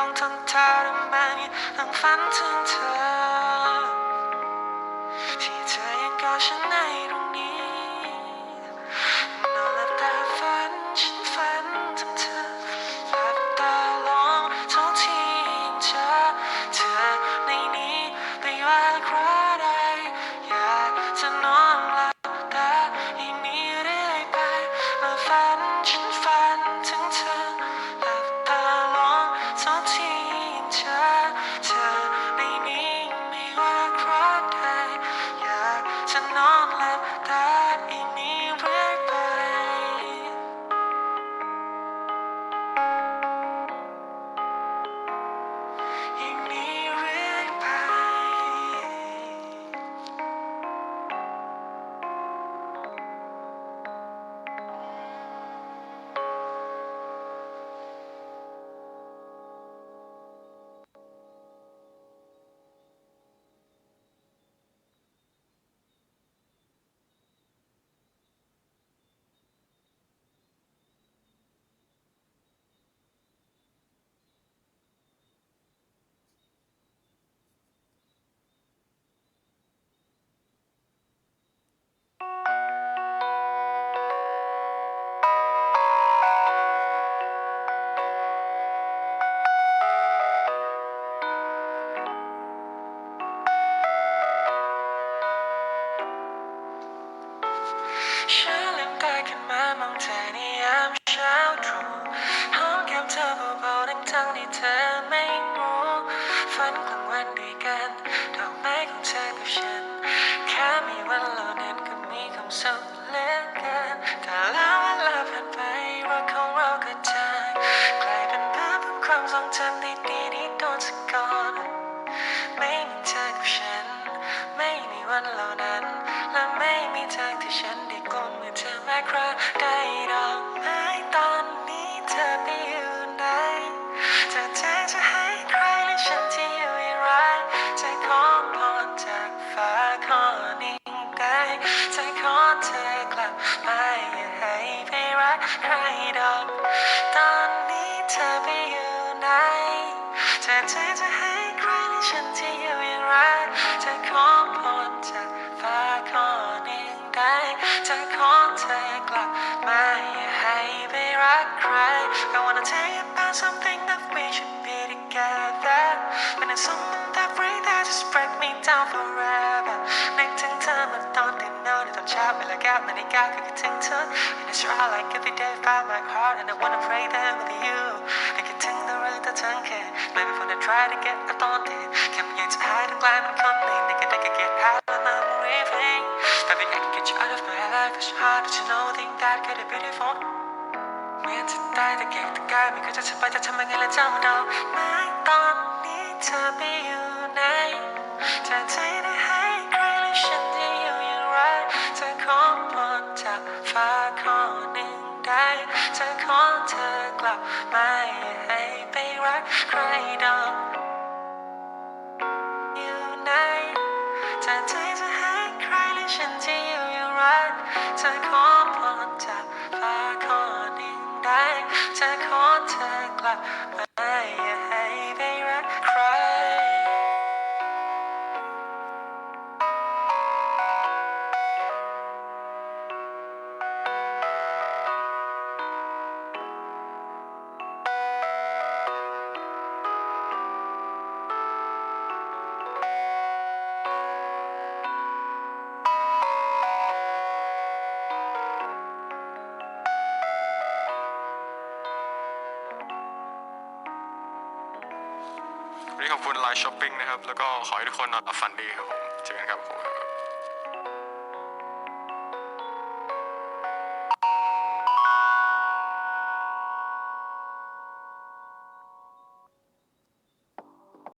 ต้องทนทรมานยิ่งต้องฝันถึงเธอ ที่เธอยังกอดฉัน ฉันลืมตาขึ้นมามองเธอในยามเช้าตรู่หอมแก้มเธอเบาๆทั้งทั้งที่เธอไม่รู้ฝันกลางวันด้วยกันดอกไม้ของเธอกับฉันแค่มีวันเรานั้นก็มีความสุขเหลือเกินแต่แล้วเวลาผ่านไปรักของเราก็จางกลายเป็นภาพของความทรงจำดีๆที่โดนสะกด จะขอพรจากฟ้าขอหนึ่งได้จะขอเธอกลับมาอย่าให้ไปรักใคร I wanna tell you about something that we should be together When it's something that break that just break me down forever นึกถึงเธอเมื่อตอนตื่นนอนในตอนเช้าเวลาเก้านาฬิกาก็คิดถึงเธอ And it's right like every day find my heart and I wanna pray there with you ได้คิดถึงแต่เรื่องเธอทั้งคืน Maybe when I try to get up on it แค่ไม่อยากจะหายทั้งกลายเป็นคนหนึ่งในกันได้แค่ get out of my breathing Baby I can get you out of my life It's hard to know think that could be beautiful เมือนจะตายแต่เก่งแต่กายไม่เคยจะสบายจะทำยังไงละจำเราไม่ตอนนี้เธอไปอยู่ไหนจะใจได้ให้ใครและฉันจะอยู่อย่างไรจะขอพรจากฟ้าขอหนึ่งได้จะขอเธอกลับมา อย่าให้ไปรักใครดอ ขอบคุณไลน์ช้อปปิ้งนะครับ แล้วก็ขอให้ทุกคนนอนหลับฝันดีครับผมเจอกันครับผม